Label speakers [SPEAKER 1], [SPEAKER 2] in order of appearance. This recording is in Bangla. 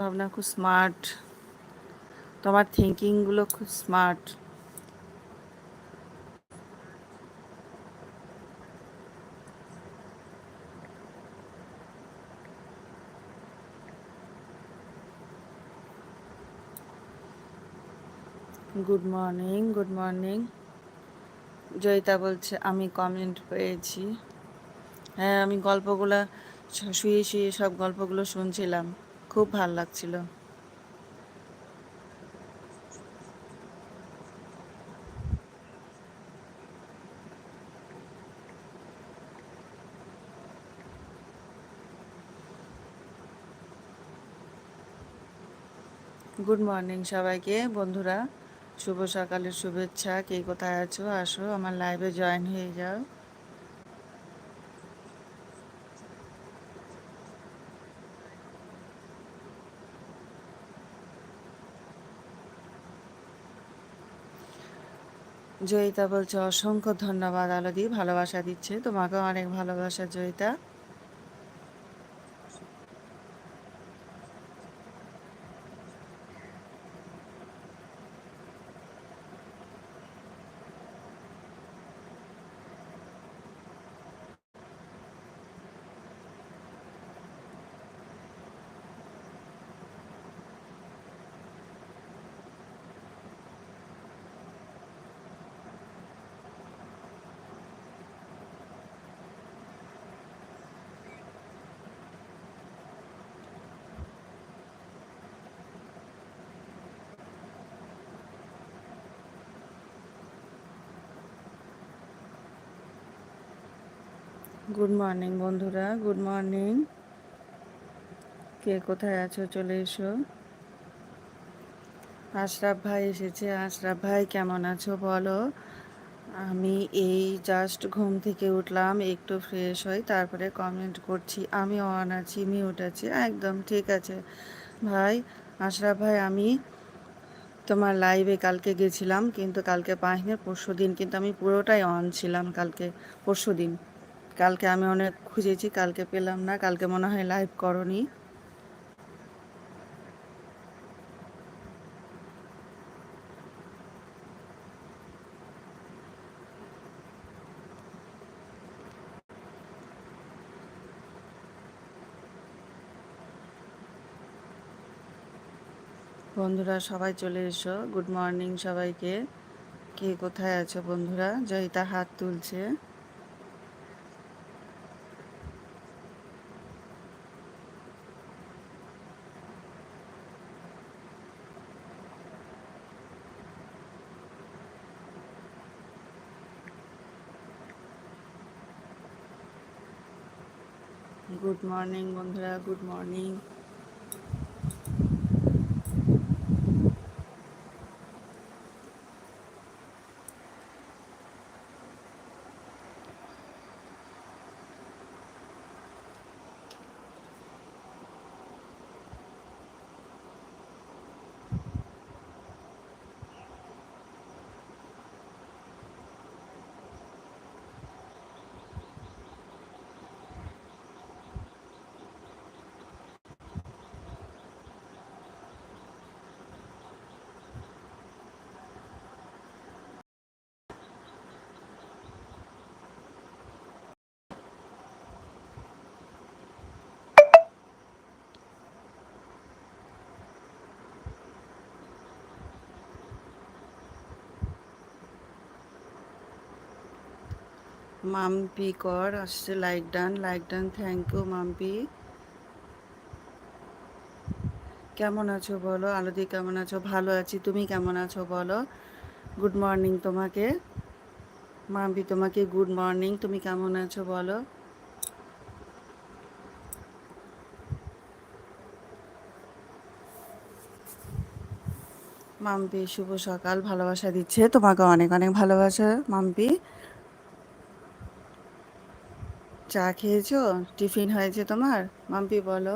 [SPEAKER 1] ভাবনা খুব স্মার্ট তোমার থিঙ্কিংগুলো খুব smart good morning good morning Joyita বলছে, আমি কমেন্ট পেয়েছি। হ্যাঁ আমি গল্পগুলো শুয়ে শুয়ে সব গল্পগুলো শুনছিলাম। খুব ভালো লাগছিল। গুড মর্নিং সবাইকে। বন্ধুরা, শুভ সকালের শুভেচ্ছা। কে কোথায় আছো? আসো, আমার লাইভে জয়েন হয়ে যাও। জয়িতা বলছে অসংখ্য ধন্যবাদ আলো দিয়ে ভালোবাসা দিচ্ছে। তোমাকেও অনেক ভালোবাসা জয়িতা। গুড মর্নিং বন্ধুরা। গুড মর্নিং কে কোথায় আছো? চলে এসো। আশরাফ ভাই এসেছে। আশরাফ ভাই, কেমন আছো বলো? আমি এই জাস্ট ঘুম থেকে উঠলাম, একটু ফ্রেশ হই, তারপরে কমেন্ট করছি। আমি অন আছি মিউট আছি। একদম ঠিক আছে। ভাই, আশরাফ ভাই, আমি তোমার লাইভে কালকে গেছিলাম, কিন্তু কালকে পাইনি। পরশু দিন কিন্তু আমি পুরোটাই অন ছিলাম কালকে পরশু দিন কালকে আমি অনেক খুঁজেছি, কালকে পেলাম না, কালকে মনে হয় লাইভ করনি। বন্ধুরা, সবাই চলে এসো। গুড মর্নিং সবাইকে। কে কোথায় আছো বন্ধুরা? জয়িতা হাত তুলছে। গুড মর্নিং বন্ধুরা গুড মর্নিং মাম্পি কর, আসছে like done like done thank you Mampi. কেমন আছো বলো? আলদি, কেমন আছো? ভালো আছি, তুমি কেমন আছো বলো? গুড মর্নিং তোমাকে। মাম্পি তোমাকে গুড মর্নিং তুমি কেমন আছো বলো? মাম্পি, শুভ সকাল, ভালোবাসা দিচ্ছে, তোমাকে অনেক অনেক ভালোবাসা, মাম্পি। চা খেয়েছো? টিফিন হয়েছে তোমার? মাম্পি বলো।